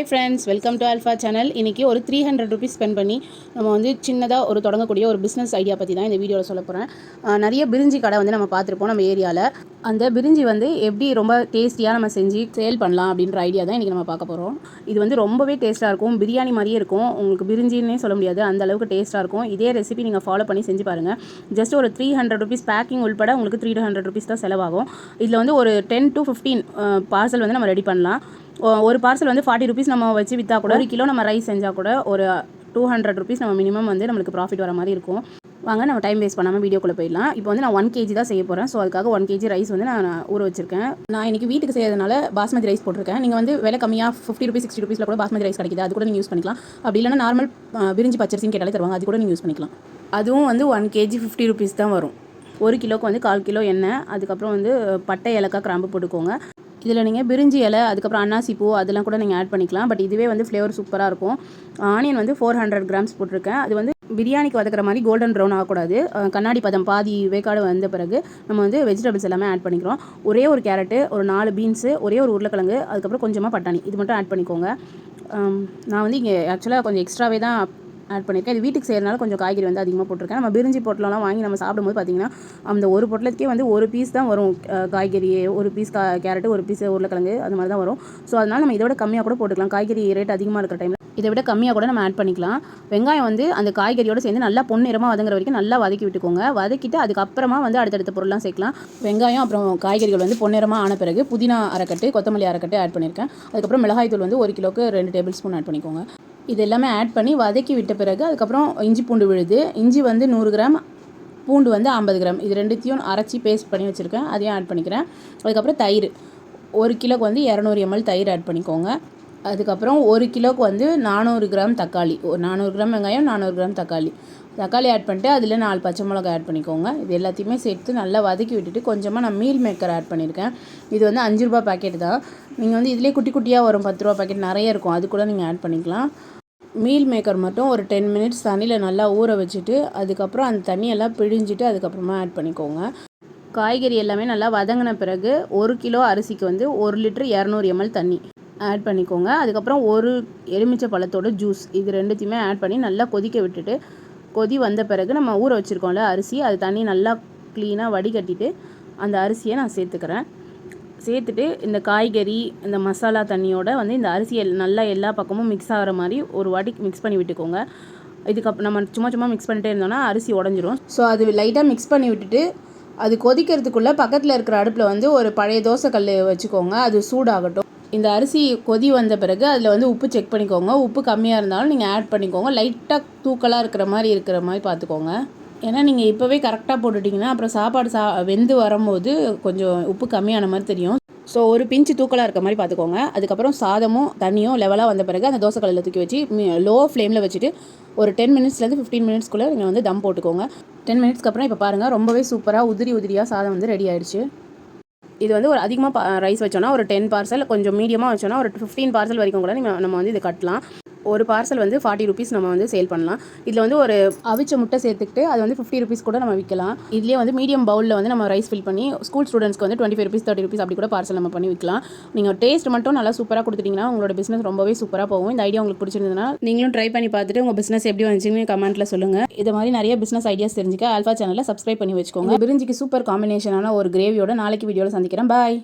Hi friends welcome to Alpha channel இன்றைக்கி ஒரு three hundred rupees spend பண்ணி நம்ம வந்து சின்னதாக ஒரு தொடங்கக்கூடிய ஒரு பிஸ்னஸ் ஐடியா பற்றி தான் இந்த வீடியோவில் சொல்ல போகிறேன் நிறைய பிரிஞ்சி கடை வந்து நம்ம பார்த்துருப்போம் நம்ம ஏரியாவில் அந்த பிரிஞ்சி வந்து எப்படி ரொம்ப டேஸ்டியாக நம்ம செஞ்சு சேல் பண்ணலாம் அப்படின்ற ஐடியா தான் இன்றைக்கி நம்ம பார்க்க போகிறோம் இது வந்து ரொம்பவே டேஸ்ட்டாக இருக்கும் பிரியாணி மாதிரியே இருக்கும். உங்களுக்கு பிரிஞ்சின்னே சொல்ல முடியாது அந்த அளவுக்கு டேஸ்ட்டாக இருக்கும். இதே ரெசிபி நீங்கள் ஃபாலோ பண்ணி செஞ்சு பாருங்கள் ஜஸ்ட் ஒரு த்ரீ ஹண்ட்ரட் ருபீஸ் பேக்கிங் உள்பட உங்களுக்கு த்ரீ ஹண்ட்ரட் ருபீஸ் தான் செலவாகும். இதில் வந்து ஒரு டென் டு ஃபிஃப்டீன் பார்சல் வந்து நம்ம ரெடி பண்ணலாம். ஒரு பார்சல் வந்து ஃபார்ட்டி ருபீஸ் நம்ம வச்சு விற்றா கூட ஒரு கிலோ நம்ம ரைஸ் செஞ்சால் கூட ஒரு டூ ஹண்ட்ரட் ருபீஸ் நம்ம மினிமம் வந்து நம்மளுக்கு ப்ராஃபிட் வர மாதிரி இருக்கும். வாங்க நம்ம டைம் வேஸ்ட் பண்ணாமல் வீடியோக்குள்ளே போயிடலாம். இப்போ வந்து நான் ஒன் கேஜி தான் செய்ய போகிறேன் ஸோ அதுக்காக ஒன் கேஜி ரைஸ் வந்து நான் ஊற வச்சிருக்கேன். நான் இன்றைக்கி வீட்டுக்கு செய்யறதுனால பாஸ்மதி ரைஸ் போட்டிருக்கேன். நீங்கள் வந்து விலை கம்மியாக ஃபிஃப்டி ருபீஸ் சிக்ஸ்டி ருபீஸில் கூட பாஸ்மதி ரைஸ் கிடைக்குது. அது கூட நீங்கள் யூஸ் பண்ணிக்கலாம். அப்படி இல்லைனா நார்மல் விரிஞ்சி பச்சரிசின்னு கேட்டாலே தருவாங்க. அது கூட நீங்கள் யூஸ் பண்ணிக்கலாம். அதுவும் வந்து ஒன் கேஜி ஃபிஃப்டி ருபீஸ் தான் வரும். ஒரு கிலோக்கு வந்து கால் கிலோ எண்ணெய். அதுக்கப்புறம் வந்து பட்டை ஏலக்காய் கிராம்பு போட்டுக்கோங்க. இதில் நீங்கள் பிரிஞ்சி இலை அதுக்கப்புறம் அன்னாசி பூ அதெல்லாம் கூட நீங்கள் ஆட் பண்ணிக்கலாம். பட் இதுவே வந்து ஃப்ளேவர் சூப்பராக இருக்கும். ஆனியன் வந்து ஃபோர் ஹண்ட்ரட் கிராம்ஸ் போட்டிருக்கேன். அது வந்து பிரியாணிக்கு வதக்குற மாதிரி கோல்டன் ப்ரௌன் ஆகக்கூடாது. கண்ணாடி பதம் பாதி வேக்காடு வந்த பிறகு நம்ம வந்து வெஜிடபிள்ஸ் எல்லாமே ஆட் பண்ணிக்கிறோம். ஒரே ஒரு கேரட்டு ஒரு நாலு பீன்ஸு ஒரே ஒரு உருளைக்கிழங்கு அதுக்கப்புறம் கொஞ்சமாக பட்டாணி. இது மட்டும் ஆட் பண்ணிக்கோங்க. நான் வந்து இங்கே ஆக்சுவலாக கொஞ்சம் எக்ஸ்ட்ராவே தான் ஆட் பண்ணியிருக்கேன். இது வீட்டுக்கு செய்கிறனால கொஞ்சம் காய்கறி வந்து அதிகமாக போட்டிருக்கேன். நம்ம பிரிஞ்சி பொட்டலம்லாம் வாங்கி நம்ம சாப்பிடும்போது பார்த்தீங்கன்னா அந்த ஒரு பொட்டலத்துக்கே வந்து ஒரு பீஸ் தான் வரும். காய்கறி ஒரு பீஸ் கா கேரட்டு ஒரு பீஸ் உருளைக்கிழங்கு அது மாதிரி தான் வரும். ஸோ அதனால் நம்ம இதை விட கம்மியாக கூட போட்டுக்கலாம். காய்கறி ரேட் அதிகமாக இருக்கிற டைமில் இதை விட கம்மியாக கூட நம்ம ஆட் பண்ணிக்கலாம். வெங்காயம் வந்து அந்த காய்கறியோட சேர்ந்து நல்லா பொன்னிறமாக வதங்குற வரைக்கும் நல்லா வதக்கி விட்டுக்கோங்க. வதக்கிட்டு அதுக்கப்புறமா வந்து அடுத்தடுத்த பொருள்லாம் சேர்க்கலாம். வெங்காயம் அப்புறம் காய்கறிகள் வந்து பொன்னிறமாக ஆன பிறகு புதினா அரைக்கட்டு கொத்தமல்லி அரைக்கட்டு ஆட் பண்ணியிருக்கேன். அதுக்கப்புறம் மிளகாய் தூள் வந்து ஒரு கிலோக்கு ரெண்டு டேபிள் ஸ்பூன் ஆட் பண்ணிக்கோங்க. இது எல்லாமே ஆட் பண்ணி வதக்கி விட்ட பிறகு அதுக்கப்புறம் இஞ்சி பூண்டு விழுது. இஞ்சி வந்து நூறு கிராம் பூண்டு வந்து ஐம்பது கிராம். இது ரெண்டுத்தையும் அரைச்சி பேஸ்ட் பண்ணி வச்சுருக்கேன். அதையும் ஆட் பண்ணிக்கிறேன். அதுக்கப்புறம் தயிர். ஒரு கிலோக்கு வந்து இரநூறு எம்எல் தயிர் ஆட் பண்ணிக்கோங்க. அதுக்கப்புறம் ஒரு கிலோக்கு வந்து நானூறு கிராம் தக்காளி. ஒரு நானூறு கிராம் வெங்காயம் நானூறு கிராம் தக்காளி. தக்காளி ஆட் பண்ணிட்டு அதில் நாலு பச்சை மிளகாய் ஆட் பண்ணிக்கோங்க. இது எல்லாத்தையுமே சேர்த்து நல்லா வதக்கி விட்டுட்டு கொஞ்சமாக நான் மீல் மேக்கர் ஆட் பண்ணியிருக்கேன். இது வந்து அஞ்சு ரூபா பாக்கெட் தான். நீங்கள் வந்து இதிலே குட்டி குட்டியாக வரும். பத்து ரூபா பாக்கெட் நிறைய இருக்கும். அது கூட நீங்கள் ஆட் பண்ணிக்கலாம். மீல் மேக்கர் மட்டும் ஒரு டென் மினிட்ஸ் தண்ணியில் நல்லா ஊற வச்சுட்டு அதுக்கப்புறம் அந்த தண்ணியெல்லாம் பிழிஞ்சிட்டு அதுக்கப்புறமா ஆட் பண்ணிக்கோங்க. காய்கறி எல்லாமே நல்லா வதங்கின பிறகு ஒரு கிலோ அரிசிக்கு வந்து ஒரு லிட்டர் இரநூறு எம்எல் தண்ணி ஆட் பண்ணிக்கோங்க. அதுக்கப்புறம் ஒரு எலுமிச்சை பழத்தோட ஜூஸ் இது ரெண்டுத்தையுமே ஆட் பண்ணி நல்லா கொதிக்க விட்டுட்டு கொதி வந்த பிறகு நம்ம ஊற வச்சுருக்கோம்ல அரிசி அது தண்ணி நல்லா க்ளீனாக வடிகட்டிட்டு அந்த அரிசியை நான் சேர்த்துக்கிறேன். சேர்த்துட்டு இந்த காய்கறி இந்த மசாலா தண்ணியோட வந்து இந்த அரிசியை நல்லா எல்லா பக்கமும் மிக்ஸ் ஆகிற மாதிரி ஒரு வாட்டி மிக்ஸ் பண்ணி விட்டுக்கோங்க. இதுக்கப்புறம் நம்ம சும்மா சும்மா மிக்ஸ் பண்ணிட்டே இருந்தோம்னா அரிசி உடஞ்சிரும். ஸோ அது லைட்டாக மிக்ஸ் பண்ணி விட்டுட்டு அது கொதிக்கிறதுக்குள்ளே பக்கத்தில் இருக்கிற அடுப்பில் வந்து ஒரு பழைய தோசைக்கல் வச்சுக்கோங்க. அது சூடாகட்டும். இந்த அரிசி கொதி வந்த பிறகு அதில் வந்து உப்பு செக் பண்ணிக்கோங்க. உப்பு கம்மியாக இருந்தாலும் நீங்கள் ஆட் பண்ணிக்கோங்க. லைட்டாக தூக்கலாக இருக்கிற மாதிரி இருக்கிற மாதிரி பார்த்துக்கோங்க ஏன்னா நீங்கள் இப்போவே கரெக்டாக போட்டுட்டிங்கன்னா அப்புறம் சாப்பாடு சா வெந்து வரும்போது கொஞ்சம் உப்பு கம்மியான மாதிரி தெரியும். ஸோ ஒரு பிஞ்சு தூக்கலாக இருக்க மாதிரி பார்த்துக்கோங்க அதுக்கப்புறம் சாதமும் தண்ணியும் லெவலாக வந்த பிறகு அந்த தோசைக்கல்லில் தூக்கி வச்சு லோ ஃப்ளேமில் வச்சுட்டு ஒரு டென் மினிட்ஸ்லேருந்து ஃபிஃப்டீன் மினிட்ஸ்க்குள்ளே நீங்கள் வந்து தம் போட்டுக்கோங்க. டென் மினிட்ஸ்க்கு அப்புறம் இப்போ பாருங்கள் ரொம்பவே சூப்பராக உதிரி உதிரியாக சாதம் வந்து ரெடி ஆயிடுச்சு. இது வந்து ஒரு அதிகமாக ரைஸ் வச்சோன்னா ஒரு டென் பார்சல் கொஞ்சம் மீடியமாக வச்சோன்னா ஒரு ஃபிஃப்டீன் பார்சல் வரைக்கும் கூட நீங்கள் நம்ம வந்து இது கட்டலாம். ஒரு பார்சல் வந்து ஃபார்ட்டி ருபீஸ் நம்ம வந்து சேல் பண்ணலாம். இதில் வந்து ஒரு அவிச்ச முட்டை சேர்த்துக்கிட்டு அது வந்து ஃபிஃப்டி ருபீஸ் கூட நம்ம விற்கலாம் இதுலேயே வந்து மீடியம் பவுலில் வந்து நம்ம ரைஸ் ஃபில் பண்ணி ஸ்கூல் ஸ்டூடெண்ட்ஸ்க்கு வந்து twenty five rupees thirty rupees அப்படி கூட பார்சல் நம்ம பண்ணி விற்கலாம் நீங்கள் டேஸ்ட் மட்டும் நல்லா சூப்பராக கொடுத்துட்டிங்கன்னா உங்களோட பிஸ்னஸ் ரொம்பவே சூப்பராக போகும். இந்த ஐடியா உங்களுக்கு பிடிச்சிருந்ததுன்னா நீங்களும் ட்ரை பண்ணி பார்த்துட்டு உங்கள் பிஸ்னஸ் எப்படி வந்துச்சுன்னு கமெண்ட்டில் சொல்லுங்கள் இது மாதிரி நிறைய பிஸ்னஸ் ஐடியாஸ் தெரிஞ்சுக்க ஆல்ஃபா சேனலை சப்ஸ்கிரைப் பண்ணி வச்சுக்கோங்க. பிரிஞ்சிக்கு சூப்பர் காம்பினேஷனான ஒரு கிரேவியோட நாளைக்கு வீடியோவில் சந்திக்கிறேன். பாய்